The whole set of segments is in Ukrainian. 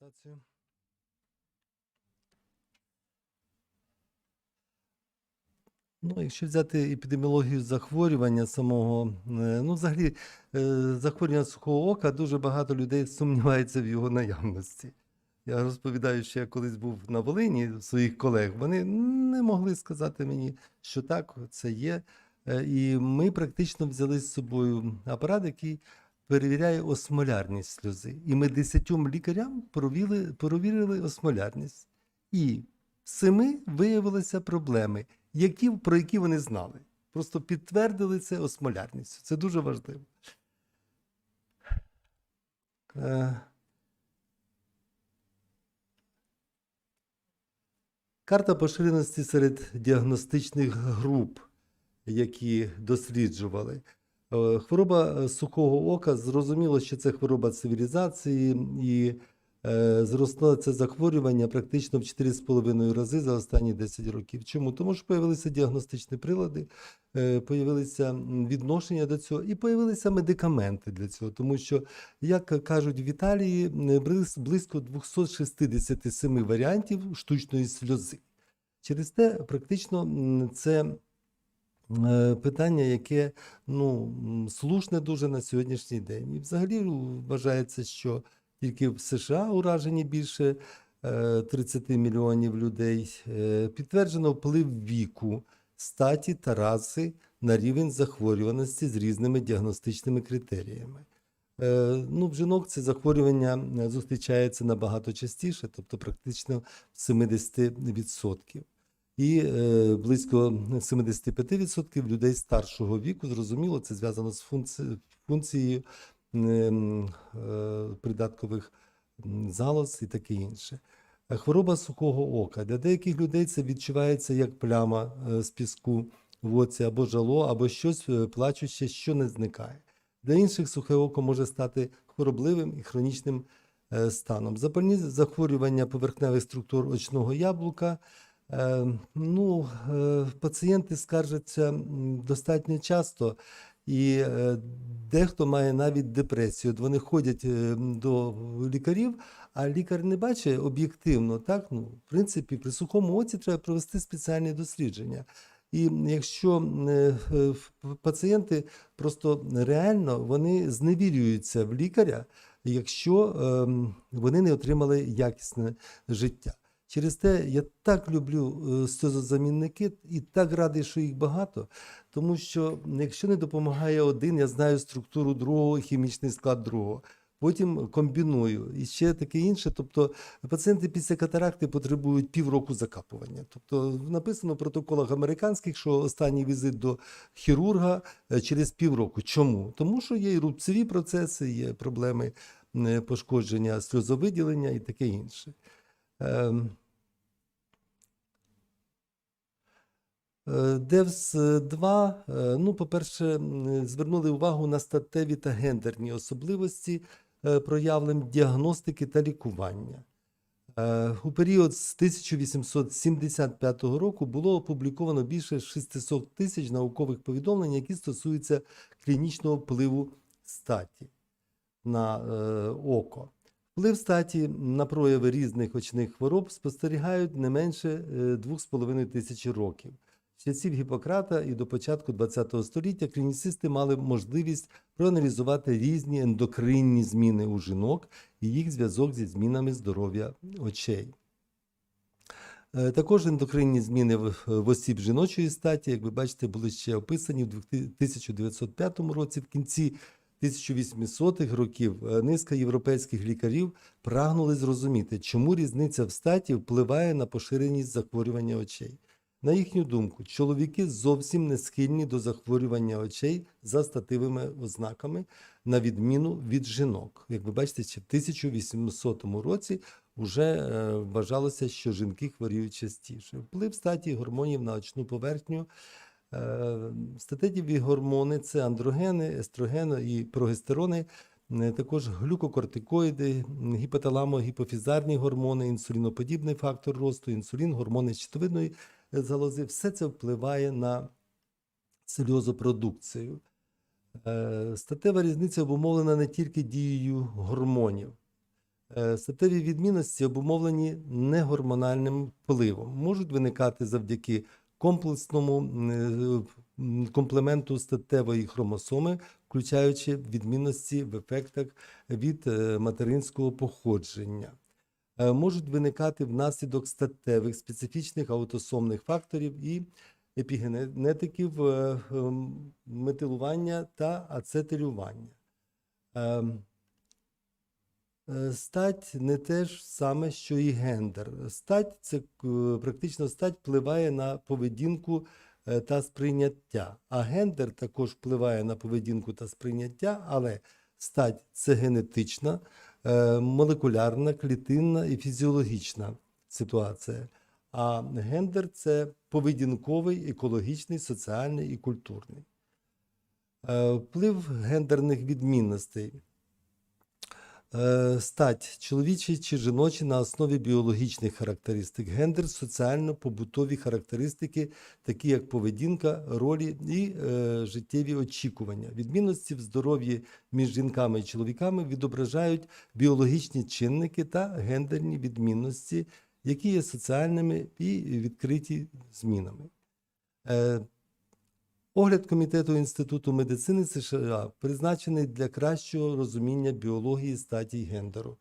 презентацію. Ну, якщо взяти епідеміологію захворювання самого, е, ну, взагалі, е, захворювання сухого ока, дуже багато людей сумнівається в його наявності. Я розповідаю, що я колись був на Волині своїх колег, вони не могли сказати мені, що так, це є. Е, І ми практично взяли з собою апарат, який перевіряє осмолярність сльози. І ми десятьом лікарям провіли, перевірили осмолярність. І семи виявилися проблеми, які, про які вони знали. Просто підтвердили це осмолярністю. Це дуже важливо. Е, Карта поширеності серед діагностичних груп, які досліджували. Е, Хвороба е, сухого ока, зрозуміло, що це хвороба цивілізації, і е, зросло це захворювання практично в 4,5 рази за останні 10 років. Чому? Тому що появилися діагностичні прилади, е, появилися відношення до цього і появилися медикаменти для цього. Тому що, як кажуть в Італії, близько 267 варіантів штучної сльози. Через те, практично, це питання, яке ну, слушне дуже на сьогоднішній день. І взагалі вважається, що тільки в США уражені більше е, 30 мільйонів людей. Е, Підтверджено вплив віку, статі та раси на рівень захворюваності з різними діагностичними критеріями. Е, Ну, в жінок це захворювання е, зустрічається набагато частіше, тобто практично в 70%. І е, близько 75% людей старшого віку, зрозуміло, це зв'язано з функці- функцією ем, е, придаткових залоз і таке інше. Е, Хвороба сухого ока. Для деяких людей це відчувається як пляма з піску в оці, або жало, або щось плачуще, що не зникає. Для інших сухе око може стати хворобливим і хронічним станом. Запальні захворювання поверхневих структур очного яблука. Е, Ну, е, пацієнти скаржаться достатньо часто, і е, дехто має навіть депресію. Вони ходять до лікарів, а лікар не бачить об'єктивно. Так, ну, в принципі, при сухому оці треба провести спеціальні дослідження. І якщо пацієнти просто реально вони зневірюються в лікаря, якщо ем, вони не отримали якісне життя. Через те я так люблю е, сльозозамінники і так радий, що їх багато. Тому що якщо не допомагає один, я знаю структуру другого, хімічний склад другого. Потім комбіную і ще таке інше. Тобто пацієнти після катаракти потребують півроку закапування. Тобто написано в протоколах американських, що останній візит до хірурга е, через півроку. Чому? Тому що є і рубцеві процеси, є проблеми е, пошкодження сльозовиділення і таке інше. Ем, Е, Девс 2, е, ну, по-перше, звернули увагу на статеві та гендерні особливості е, проявлень діагностики та лікування. Е, У період з 1875 року було опубліковано більше 600 тисяч наукових повідомлень, які стосуються клінічного впливу статі на е, око. Вплив статі на прояви різних очних хвороб спостерігають не менше е, 2,5 тисячі років. Часів Гіппократа і до початку ХХ століття клінісисти мали можливість проаналізувати різні ендокринні зміни у жінок і їх зв'язок зі змінами здоров'я очей. Е, Також ендокринні зміни в, в осіб жіночої статі, як ви бачите, були ще описані в 1905 році. В кінці 1800-х років е, низка європейських лікарів прагнули зрозуміти, чому різниця в статі впливає на поширеність захворювання очей. На їхню думку, чоловіки зовсім не схильні до захворювання очей за стативими ознаками, на відміну від жінок. Як ви бачите, ще в 1800 році вже е, вважалося, що жінки хворіють частіше. Вплив статі гормонів на очну поверхню. Е, Статеві гормони це андрогени, естрогени і прогестерони, е, також глюкокортикоїди, гіпоталамо-гіпофізарні гормони, інсуліноподібний фактор росту, інсулін, гормони щитовидної залози. Все це впливає на сльозопродукцію. Е, Статева різниця обумовлена не тільки дією гормонів. Е, Статеві відмінності обумовлені негормональним впливом, можуть виникати завдяки комплексному е, комплементу статевої хромосоми, включаючи відмінності в ефектах від материнського походження. Е, Можуть виникати внаслідок статевих специфічних аутосомних факторів і епігенетиків е, ем, метилування та ацетилювання. Ем, Е, Стать не те ж саме, що і гендер. Стать це практично стать впливає на поведінку та сприйняття. А гендер також впливає на поведінку та сприйняття, але стать це генетична, молекулярна, клітинна і фізіологічна ситуація. А гендер це поведінковий, екологічний, соціальний і культурний. Е, Вплив гендерних відмінностей. Е, Стать чоловічий чи жіночий на основі біологічних характеристик, гендер, соціально-побутові характеристики, такі як поведінка, ролі і е, життєві очікування. Відмінності в здоров'ї між жінками і чоловіками відображають біологічні чинники та гендерні відмінності, які є соціальними і відкриті змінами. Е, Огляд Комітету Інституту медицини США призначений для кращого розуміння біології статі гендеру.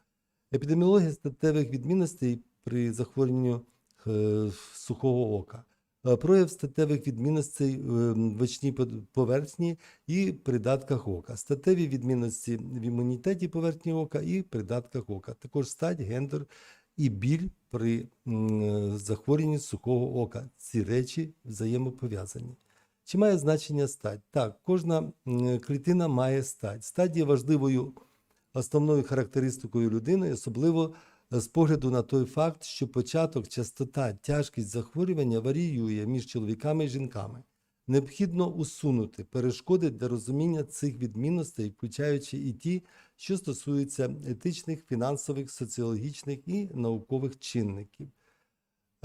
Епідеміологія статевих відмінностей при захворюванні е, сухого ока. Е, Прояв статевих відмінностей е, в очній поверхні і придатках ока. Статеві відмінності в імунітеті поверхні ока і придатках ока. Також стать, гендер і біль при захворюванні сухого ока. Ці речі взаємопов'язані. Чи має значення стать? Так, кожна клітина має стать. Стать є важливою основною характеристикою людини, особливо е, з погляду на той факт, що початок, частота, тяжкість захворювання варіює між чоловіками і жінками. Необхідно усунути перешкоди для розуміння цих відмінностей, включаючи і ті, що стосуються етичних, фінансових, соціологічних і наукових чинників.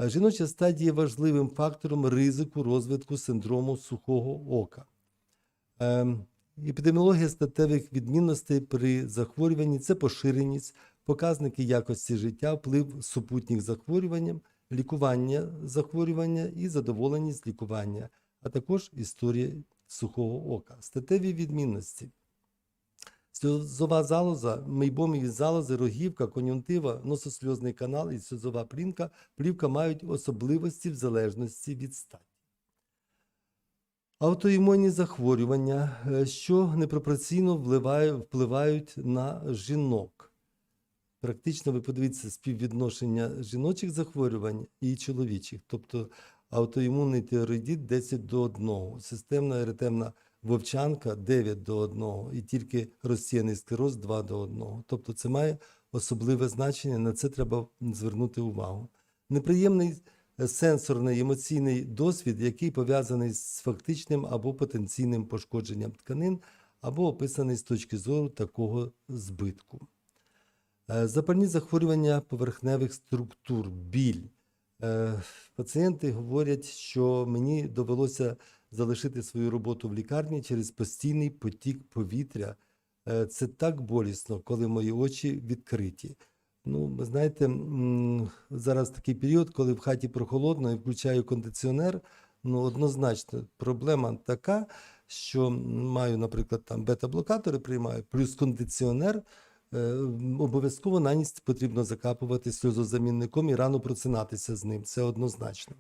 Е, Жіноча стадія є важливим фактором ризику розвитку синдрому сухого ока. Ем, Епідеміологія статевих відмінностей при захворюванні це поширеність, показники якості життя, вплив супутніх захворювань, лікування захворювання і задоволеність лікування, а також історія сухого ока. Статеві відмінності. Сльозова залоза, мейбомові залози, рогівка, кон'юнктива, нососльозний канал і сльозова плівка, плівка мають особливості в залежності від статі. Аутоімунні захворювання, е, що непропорційно впливають на жінок. Практично ви подивіться співвідношення жіночих захворювань і чоловічих, тобто аутоімунний тиреоїдит 10 до 1, системна еретемна вовчанка 9 до 1 і тільки розсіяний склероз 2 до 1. Тобто це має особливе значення, на це треба звернути увагу. Неприємний е, сенсорний емоційний досвід, який пов'язаний з фактичним або потенційним пошкодженням тканин, або описаний з точки зору такого збитку. Е, Запальні захворювання поверхневих структур, біль. Е, Пацієнти говорять, що мені довелося залишити свою роботу в лікарні через постійний потік повітря. Е, Це так болісно, коли мої очі відкриті. Ну, ви знаєте, зараз такий період, коли в хаті прохолодно і включаю кондиціонер. Ну, однозначно, проблема така, що маю, наприклад, там бета-блокатори приймаю, плюс кондиціонер. Е, Обов'язково на ніч потрібно закапувати сльозозамінником і рано просинатися з ним. Це однозначно.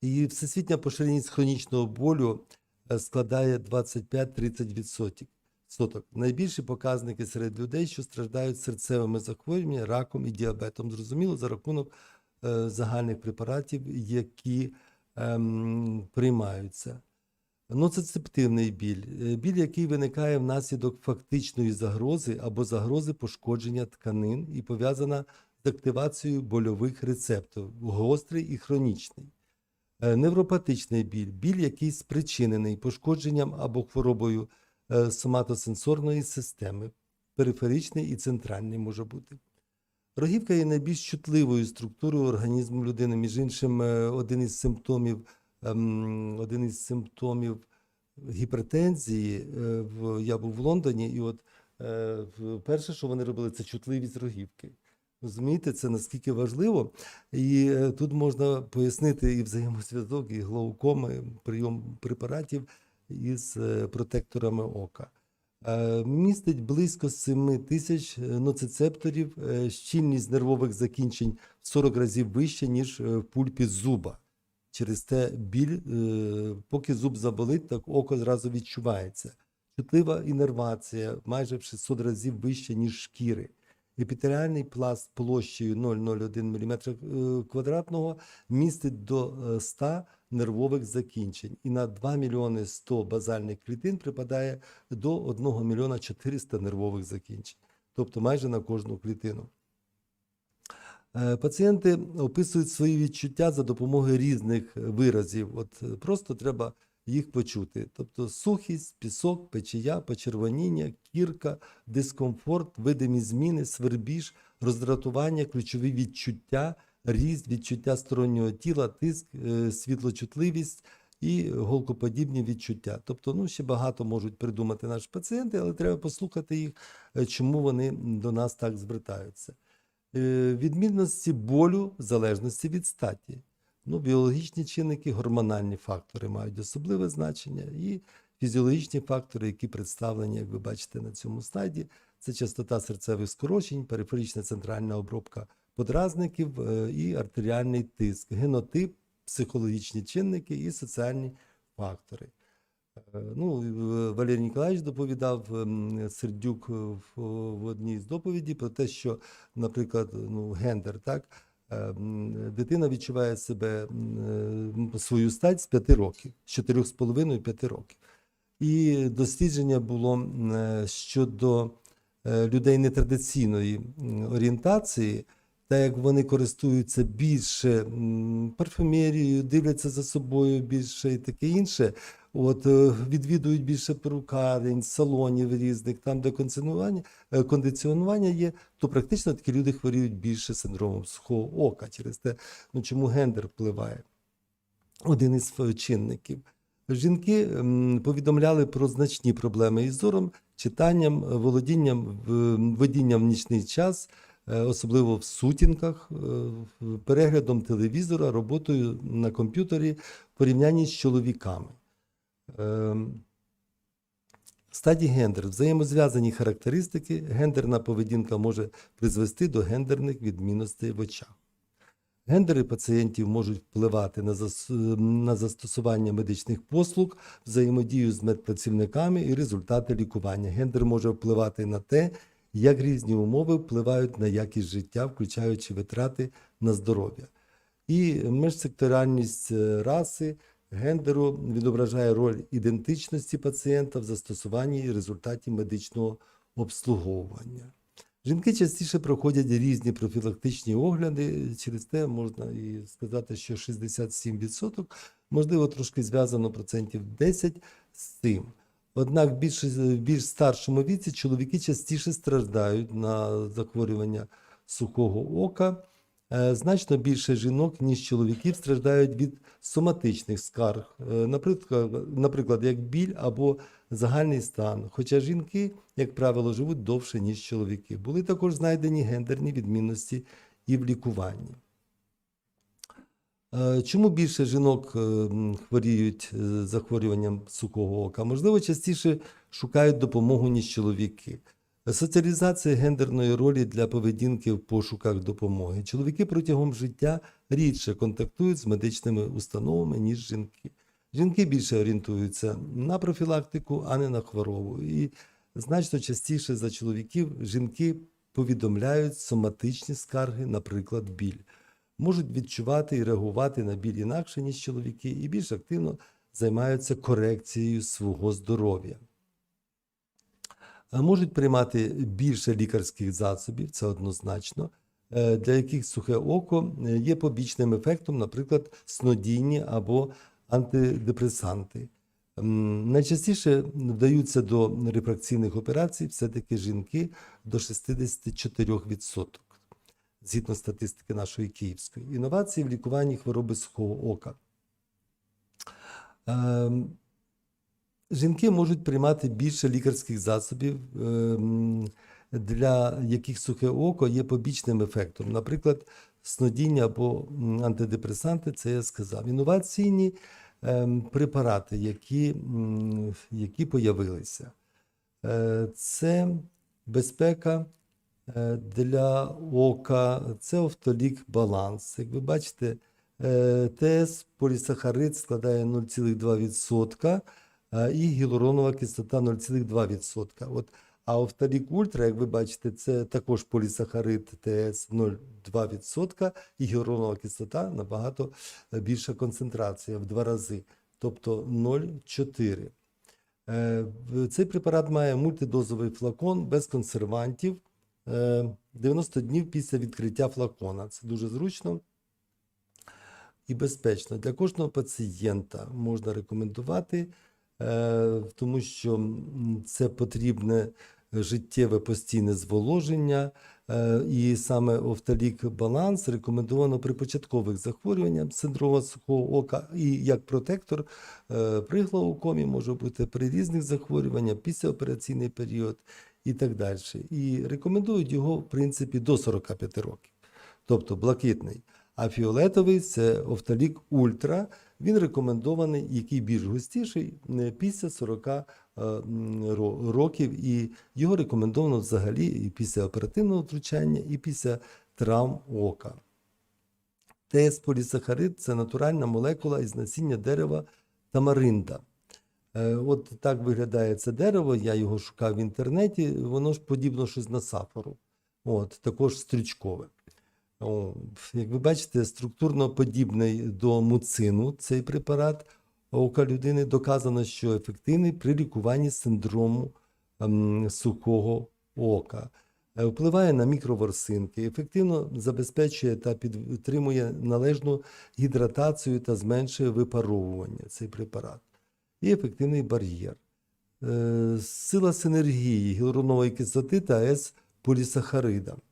І всесвітня поширеність хронічного болю е, складає 25-30%. Соток. Найбільші показники серед людей, що страждають серцевими захворюваннями, раком і діабетом. Зрозуміло, за рахунок е, загальних препаратів, які ем, приймаються. Ноцицептивний біль. Е, Біль, який виникає внаслідок фактичної загрози або загрози пошкодження тканин і пов'язана з активацією больових рецепторів, гострий і хронічний. Е, Невропатичний біль, біль, який спричинений пошкодженням або хворобою е, соматосенсорної системи, периферичний і центральний може бути. Рогівка є найбільш чутливою структурою організму людини. Між іншим, е, один із симптомів, ем, один із симптомів гіпертензії, я був в Лондоні, і от перше, що вони робили, це чутливість рогівки. Розумієте, це наскільки важливо. І е, тут можна пояснити і взаємозв'язок, і глаукоми, прийом препаратів із е, протекторами ока. Е, Містить близько 7 тисяч ноцицепторів, щільність нервових закінчень в 40 разів вища, ніж в пульпі зуба. Через те біль, поки зуб заболить, так око зразу відчувається. Чутлива інервація майже в 600 разів вища, ніж шкіри. Епітеріальний пласт площею 0,01 мм е, квадратного містить до е, 100 нервових закінчень. І на 2 мільйони 100 базальних клітин припадає до 1 мільйона 400 нервових закінчень. Тобто майже на кожну клітину. Е, Пацієнти описують свої відчуття за допомогою різних виразів. От е, просто треба їх почути. Тобто сухість, пісок, печія, почервоніння, кірка, дискомфорт, видимі зміни, свербіж, роздратування, ключові відчуття, ріст, відчуття стороннього тіла, тиск, е, світлочутливість і голкоподібні відчуття. Тобто, ну ще багато можуть придумати наші пацієнти, але треба послухати їх, е, чому вони до нас так звертаються. Е, Відмінності болю в залежності від статі. Ну, біологічні чинники, гормональні фактори мають особливе значення, і фізіологічні фактори, які представлені, як ви бачите на цьому слайді, це частота серцевих скорочень, периферична центральна обробка подразників е, і артеріальний тиск, генотип, психологічні чинники і соціальні фактори. Е, Ну, е, Валерій Ніколаївич доповідав ем, Сердюк в, одній з доповідей про те, що, наприклад, ну, гендер, так, дитина відчуває себе е, свою стать з 5 років, з 4,5-5 років. І дослідження було е, щодо е, людей нетрадиційної орієнтації, та як вони користуються більше парфюмерією, дивляться за собою більше і таке інше. От е, відвідують більше перукарень, салонів різних, там, де кондиціонування, е, кондиціонування є, то практично такі люди хворіють більше синдромом сухого ока. Через те, ну чому гендер впливає? Один із чинників. Жінки повідомляли про значні проблеми із зором, читанням, володінням, водінням в нічний час, е, особливо в сутінках, переглядом телевізора, роботою на комп'ютері в порівнянні з чоловіками. Ем, Стадій гендер. Взаємозв'язані характеристики. Гендерна поведінка може призвести до гендерних відмінностей в очах. Гендери пацієнтів можуть впливати на, зас... на застосування медичних послуг, взаємодію з медпрацівниками і результати лікування. Гендер може впливати на те, як різні умови впливають на якість життя, включаючи витрати на здоров'я. І межсекторальність е, раси гендеру відображає роль ідентичності пацієнта в застосуванні і результаті медичного обслуговування. Жінки частіше проходять різні профілактичні огляди, через те можна і сказати, що 67% можливо трошки зв'язано процентів 10 з цим. Однак в більш, більш старшому віці чоловіки частіше страждають на захворювання сухого ока. Е, Значно більше жінок, ніж чоловіків, страждають від соматичних скарг, е, наприклад, наприклад, як біль або загальний стан. Хоча жінки, як правило, живуть довше, ніж чоловіки. Були також знайдені гендерні відмінності і в лікуванні. Е, Чому більше жінок хворіють захворюванням сухого ока? Можливо, частіше шукають допомогу, ніж чоловіки. Соціалізація гендерної ролі для поведінки в пошуках допомоги. Чоловіки протягом життя рідше контактують з медичними установами, ніж жінки. Жінки більше орієнтуються на профілактику, а не на хворобу. І значно частіше за чоловіків жінки повідомляють соматичні скарги, наприклад, біль. Можуть відчувати і реагувати на біль інакше, ніж чоловіки, і більш активно займаються корекцією свого здоров'я. Е, Можуть приймати більше лікарських засобів, це однозначно, е, для яких сухе око е, є побічним ефектом, наприклад, снодійні або антидепресанти. Найчастіше вдаються до рефракційних операцій все-таки жінки до 64%, згідно статистики нашої київської. Інновації в лікуванні хвороби сухого ока. Жінки можуть приймати більше лікарських засобів, ем, для яких сухе око є побічним ефектом. Наприклад, снодіння або антидепресанти, це я сказав. Інноваційні ем, препарати, які, які появилися. Е, Це безпека е, для ока, це офтолік баланс. Як ви бачите, е, ТС полісахарид складає 0,2%, е, і гіалуронова кислота 0,2%. От, а офталік ультра, як ви бачите, це також полісахарид ТС 0,2% і гіалуронова кислота набагато е, більша концентрація в два рази, тобто 0,4. Е, Цей препарат має мультидозовий флакон без консервантів е, 90 днів після відкриття флакона. Це дуже зручно і безпечно. Для кожного пацієнта можна рекомендувати, е, тому що це потрібне життєве постійне зволоження. е, І саме офталік баланс рекомендовано при початкових захворюваннях синдрому сухого ока і як протектор е, при глаукомі може бути при різних захворюваннях, післяопераційний період і так далі. І рекомендують його, в принципі, до 45 років. Тобто блакитний. А фіолетовий це офталік ультра. Він рекомендований, який більш густіший е, після 40 е, років. І його рекомендовано взагалі і після оперативного втручання, і після травм ока. ТС полісахарид це натуральна молекула із насіння дерева тамаринда. Е, От так виглядає це дерево. Я його шукав в інтернеті. Воно ж подібно щось на сафору. От, також стрючкове. Як ви бачите, структурно подібний до муцину цей препарат ока людини доказано, що ефективний при лікуванні синдрому ем, сухого ока. Е, Впливає на мікроворсинки, ефективно забезпечує та підтримує належну гідратацію та зменшує випаровування цей препарат. І ефективний бар'єр. Е, Сила синергії гіалуронової кислоти та С-полісахарида. Е,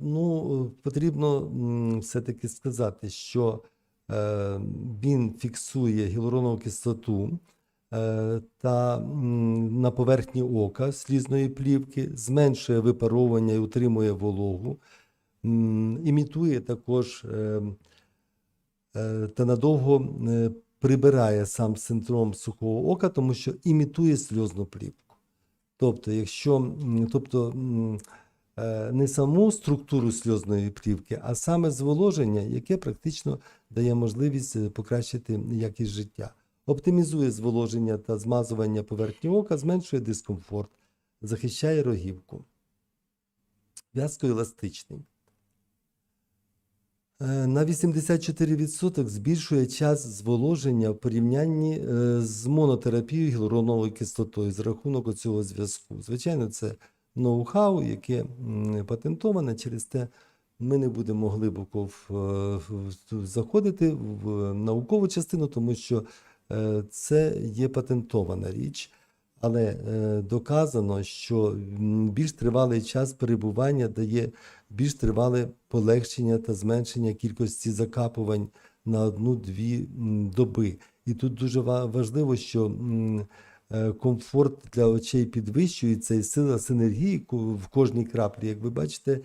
Ну, потрібно все-таки сказати, що е, він фіксує гіалуронову кислоту е, та на поверхні ока слізної плівки, зменшує випаровування і утримує вологу, імітує також е, е, та надовго е, прибирає сам синдром сухого ока, тому що імітує сльозну плівку. Тобто, якщо тобто, е, не саму структуру сльозної плівки, а саме зволоження, яке практично дає можливість е, покращити якість життя. Оптимізує зволоження та змазування поверхні ока, зменшує дискомфорт, захищає рогівку. В'язкоеластичний. Е, На 84% збільшує час зволоження в порівнянні е, з монотерапією гіалуроновою кислотою за рахунок цього зв'язку. Звичайно, це ноу-хау, яке патентоване, через те ми не будемо глибоко е, заходити в наукову частину, тому що е, це є патентована річ. Але е, доказано, що більш тривалий час перебування дає більш тривале полегшення та зменшення кількості закапувань на одну-дві доби. І тут дуже важливо, що комфорт для очей підвищується і сила синергії в кожній краплі, як ви бачите,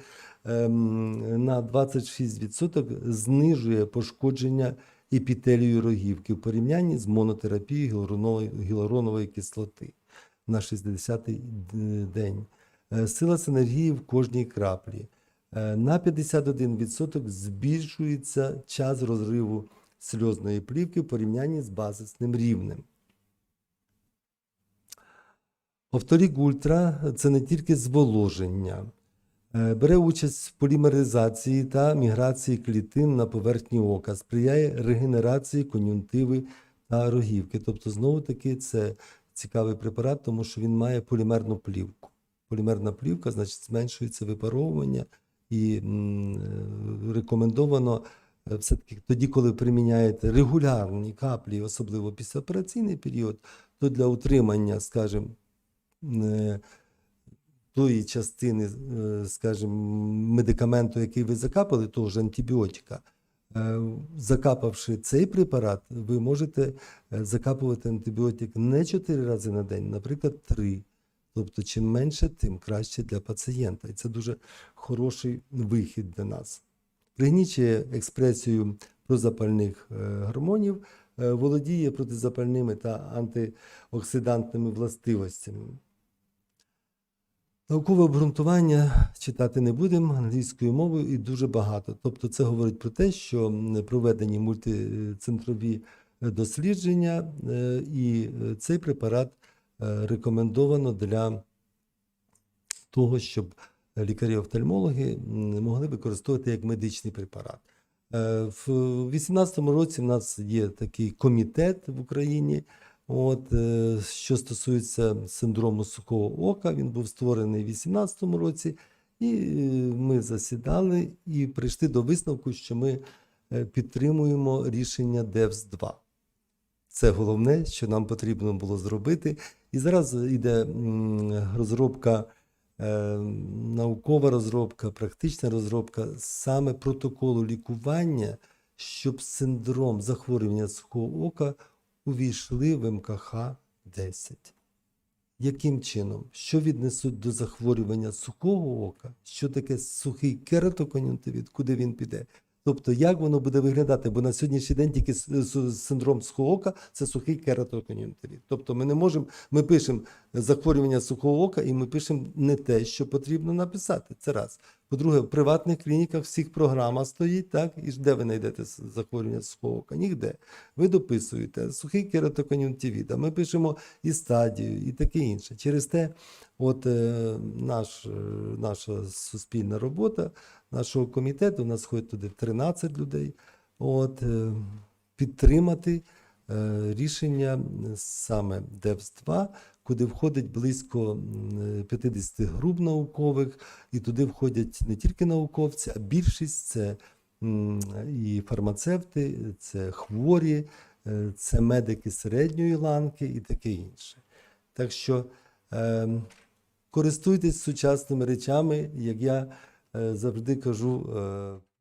ем, на 26% знижує пошкодження епітелію рогівки в порівнянні з монотерапією гіалуронової кислоти на 60-й день. Е, Сила синергії в кожній краплі. Е, На 51% збільшується час розриву сльозної плівки в порівнянні з базисним рівнем. Офторік Ультра це не тільки зволоження, Е, бере участь в полімеризації та міграції клітин на поверхні ока, сприяє регенерації кон'юнктиви та рогівки. Тобто, знову таки, це цікавий препарат, тому що він має полімерну плівку. Полімерна плівка, значить, зменшується випаровування і е, рекомендовано е, все-таки тоді, коли приміняєте регулярні каплі, особливо післяопераційний період, то для утримання, скажімо, тої частини, е, скажімо, медикаменту, який ви закапали, того ж антибіотика, Е, Закапавши цей препарат, ви можете е, закапувати антибіотик не 4 рази на день, наприклад, 3. Тобто, чим менше, тим краще для пацієнта. І це дуже хороший вихід для нас. Пригнічує експресію прозапальних е, гормонів, е, володіє протизапальними та антиоксидантними властивостями. Наукове обґрунтування читати не будемо англійською мовою і дуже багато. Тобто це говорить про те, що проведені мультицентрові е, дослідження, е, і е, цей препарат рекомендовано для того, щоб лікарі-офтальмологи могли використовувати як медичний препарат. В 2018 році в нас є такий комітет в Україні. От, е, що стосується синдрому сухого ока, він був створений в 2018 році, і е, ми засідали і прийшли до висновку, що ми е, підтримуємо рішення ДЕВС-2. Це головне, що нам потрібно було зробити. І зараз йде розробка, наукова розробка, практична розробка саме протоколу лікування, щоб синдром захворювання сухого ока увійшли в МКХ 10. Яким чином? Що віднесуть до захворювання сухого ока? Що таке сухий кератокон'юнктивіт, куди він піде? Тобто, як воно буде виглядати? Бо на сьогоднішній день тільки синдром сухого ока це сухий кератокон'юнктивіт. Тобто ми не можемо, ми пишемо захворювання сухого ока, і ми пишемо не те, що потрібно написати. Це раз. По-друге, в приватних клініках всіх програма стоїть, так? І де ви знайдете захворювання сухого ока? Ніде. Ви дописуєте сухий кератокон'юнктивіт, а ми пишемо і стадію, і таке інше. Через те, от е, наш, е, наша суспільна робота, нашого комітету, у нас ходить туди 13 людей, от, е, підтримати рішення саме ДЕВС-2, куди входить близько 50 груп наукових, і туди входять не тільки науковці, а більшість це і фармацевти, це хворі, е, це медики середньої ланки і таке інше. Так що е, користуйтесь сучасними речами, як я е, завжди кажу. Е,